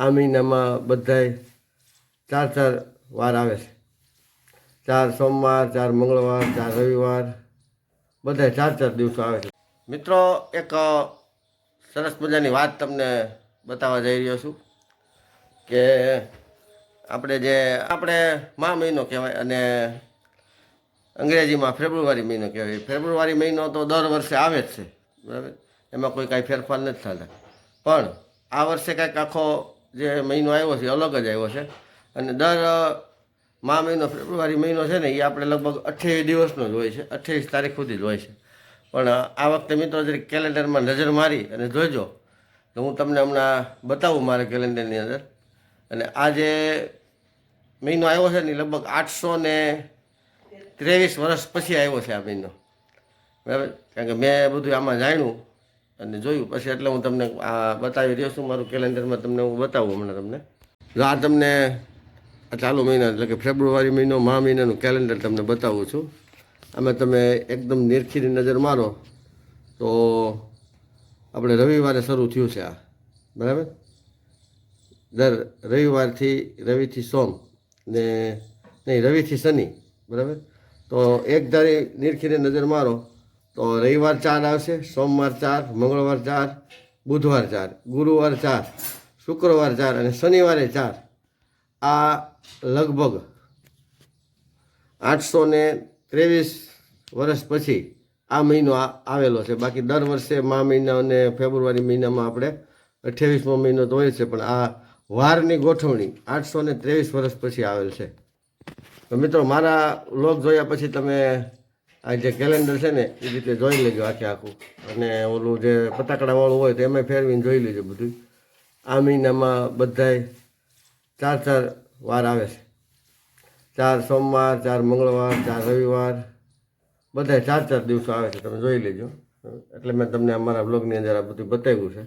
આ મહિનામાં બધાય ચાર ચાર વાર આવે છે. ચાર સોમવાર, ચાર મંગળવાર, ચાર રવિવાર બધા ચાર ચાર દિવસો આવે છે. મિત્રો, એક સરસ મજાની વાત તમને બતાવવા જઈ રહ્યો છું કે આપણે જે, આપણે મા મહિનો કહેવાય અને અંગ્રેજીમાં ફેબ્રુઆરી મહિનો કહેવાય. ફેબ્રુઆરી મહિનો તો દર વર્ષે આવે જ છે. બરાબર? એમાં કોઈ કાંઈ ફેરફાર નથી થતા. પણ આ વર્ષે કાંઈક આખો જે મહિનો આવ્યો છે, અલગ જ આવ્યો છે. અને દર મા મહિનો, ફેબ્રુઆરી મહિનો છે ને એ આપણે લગભગ અઠ્યાવીસ દિવસનો જ હોય છે. અઠ્યાવીસ તારીખ સુધી જ હોય છે. પણ આ વખતે મિત્રો, જરીક કેલેન્ડરમાં નજર મારી અને જોજો, તો હું તમને હમણાં બતાવું મારા કેલેન્ડરની અંદર. અને આ જે મહિનો આવ્યો છે ને લગભગ આઠસો ને ત્રેવીસ વર્ષ પછી આવ્યો છે આ મહિનો. બરાબર? કારણ કે મેં બધું આમાં જાણ્યું. અને જોયું. પછી એટલે હું તમને આ બતાવી રહ્યો છું. મારું કેલેન્ડરમાં તમને હું બતાવું હમણાં તમને. જો આ તમને ચાલુ મહિના, એટલે કે ફેબ્રુઆરી મહિનો, મા મહિનાનું કેલેન્ડર તમને બતાવું છું. આમાં તમે એકદમ નિરખીની નજર મારો. તો આપણે રવિવારે શરૂ થયું છે આ. બરાબર? દર રવિવારથી રવિથી સોમ ને નહીં, રવિથી શનિ. બરાબર? તો એક ધારી નિરખીને નજર મારો. તો રવિવાર ચાર આવશે, સોમવાર ચાર, મંગળવાર ચાર, બુધવાર ચાર, ગુરુવાર ચાર, શુક્રવાર ચાર અને શનિવારે ચાર. આ લગભગ આઠસો ને ત્રેવીસ વર્ષ પછી આ મહિનો આવેલો છે. બાકી દર વર્ષે મા મહિના અને ફેબ્રુઆરી મહિનામાં આપણે અઠ્યાવીસમો મહિનો તો હોય છે, પણ આ વારની ગોઠવણી આઠસો ને ત્રેવીસ વર્ષ પછી આવેલ છે. તો મિત્રો, મારા લોક જોયા પછી તમે આ જે કેલેન્ડર છે ને, એ રીતે જોઈ લેજો આખે આખું. અને ઓલું જે ફટાકડાવાળું હોય તો એમાં ફેરવીને જોઈ લેજો બધું. આ મહિનામાં બધાય ચાર ચાર વાર આવે છે. ચાર સોમવાર, ચાર મંગળવાર, ચાર રવિવાર બધા ચાર ચાર દિવસો આવે છે. તમે જોઈ લેજો. એટલે મેં તમને અમારા બ્લોગની અંદર આ બધું બતાવ્યું છે.